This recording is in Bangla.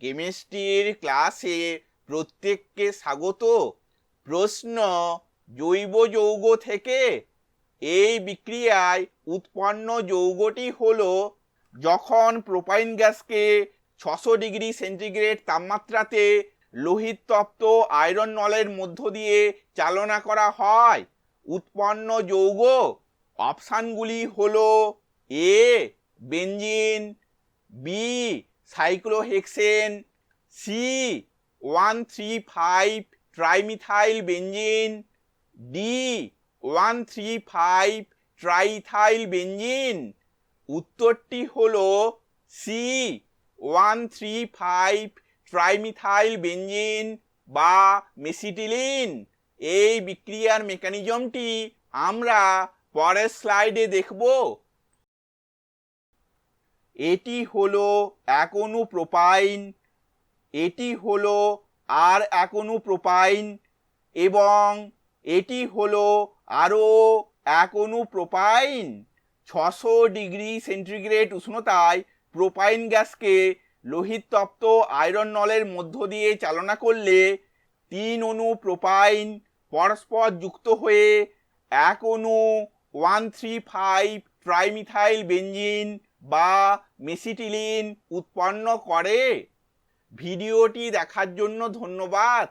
কেমিস্ট্রির ক্লাসে প্রত্যেককে স্বাগত। প্রশ্ন জৈব যৌগ থেকে। এই বিক্রিয়ায় উৎপন্ন যৌগটি হল যখন প্রোপাইন গ্যাসকে ছশো ডিগ্রি সেন্টিগ্রেড তাপমাত্রাতে লোহিত তপ্ত আয়রন নলের মধ্য দিয়ে চালনা করা হয়। উৎপন্ন যৌগ অপশানগুলি হল A, benzene, B cyclohexane, C, one three five trimethyl benzene, D, one three five triethyl benzene. উত্তরটি হল C, one three five trimethyl benzene বা মেসিটিলিন। এই বিক্রিয়ার মেকানিজমটি আমরা পরের স্লাইডে দেখব। এটি হলো এক অণু প্রোপাইন এটি হলো আর এক অণু প্রোপাইন এবং এটি হলো আরও এক অণু প্রোপাইন ছশো ডিগ্রি সেন্টিগ্রেড উষ্ণতায় প্রোপাইন গ্যাসকে লোহিত তপ্ত আয়রন নলের মধ্য দিয়ে চালনা করলে তিন অণু প্রোপাইন পরস্পর যুক্ত হয়ে এক অণু one three five trimethyl benzene বা মেসিটিলিন উৎপন্ন করে। ভিডিওটি দেখার জন্য ধন্যবাদ।